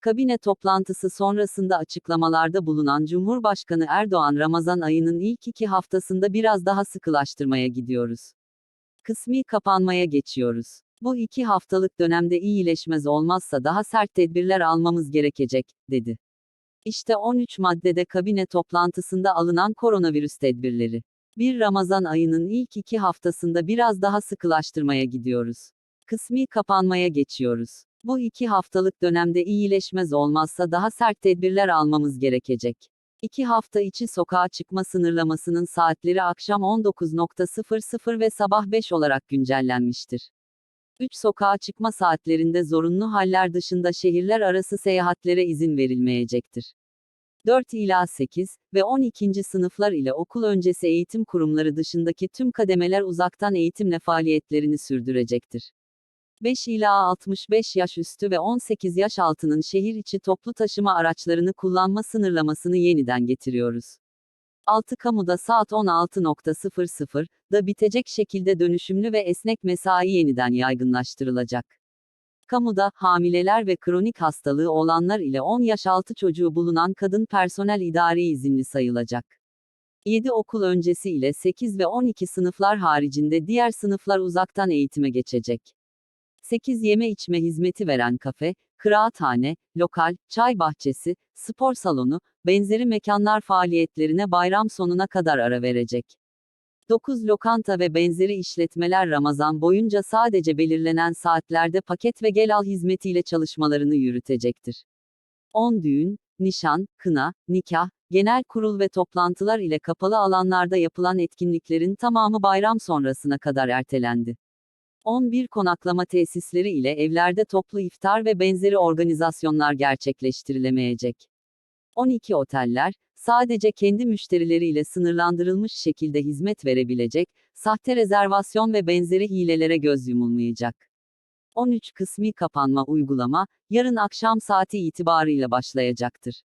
Kabine toplantısı sonrasında açıklamalarda bulunan Cumhurbaşkanı Erdoğan Ramazan ayının ilk iki haftasında biraz daha sıkılaştırmaya gidiyoruz. Kısmi kapanmaya geçiyoruz. Bu iki haftalık dönemde iyileşmez olmazsa daha sert tedbirler almamız gerekecek, dedi. İşte 13 maddede kabine toplantısında alınan koronavirüs tedbirleri. Bir Ramazan ayının ilk iki haftasında biraz daha sıkılaştırmaya gidiyoruz. Kısmi kapanmaya geçiyoruz. Bu iki haftalık dönemde iyileşmez olmazsa daha sert tedbirler almamız gerekecek. İki hafta içi sokağa çıkma sınırlamasının saatleri akşam 19.00 ve sabah 5 olarak güncellenmiştir. 3 sokağa çıkma saatlerinde zorunlu haller dışında şehirler arası seyahatlere izin verilmeyecektir. 4 ila 8 ve 12. sınıflar ile okul öncesi eğitim kurumları dışındaki tüm kademeler uzaktan eğitimle faaliyetlerini sürdürecektir. 5 ila 65 yaş üstü ve 18 yaş altının şehir içi toplu taşıma araçlarını kullanma sınırlamasını yeniden getiriyoruz. 6 kamuda saat 16.00'da bitecek şekilde dönüşümlü ve esnek mesai yeniden yaygınlaştırılacak. Kamuda, hamileler ve kronik hastalığı olanlar ile 10 yaş altı çocuğu bulunan kadın personel idari izinli sayılacak. 7 okul öncesi ile 8 ve 12 sınıflar haricinde diğer sınıflar uzaktan eğitime geçecek. 8 yeme içme hizmeti veren kafe, kıraathane, lokal, çay bahçesi, spor salonu, benzeri mekanlar faaliyetlerine bayram sonuna kadar ara verecek. 9 lokanta ve benzeri işletmeler Ramazan boyunca sadece belirlenen saatlerde paket ve gel al hizmetiyle çalışmalarını yürütecektir. 10 düğün, nişan, kına, nikah, genel kurul ve toplantılar ile kapalı alanlarda yapılan etkinliklerin tamamı bayram sonrasına kadar ertelendi. 11 konaklama tesisleri ile evlerde toplu iftar ve benzeri organizasyonlar gerçekleştirilemeyecek. 12 oteller, sadece kendi müşterileriyle sınırlandırılmış şekilde hizmet verebilecek, sahte rezervasyon ve benzeri hilelere göz yumulmayacak. 13 kısmi kapanma uygulama, yarın akşam saati itibarıyla başlayacaktır.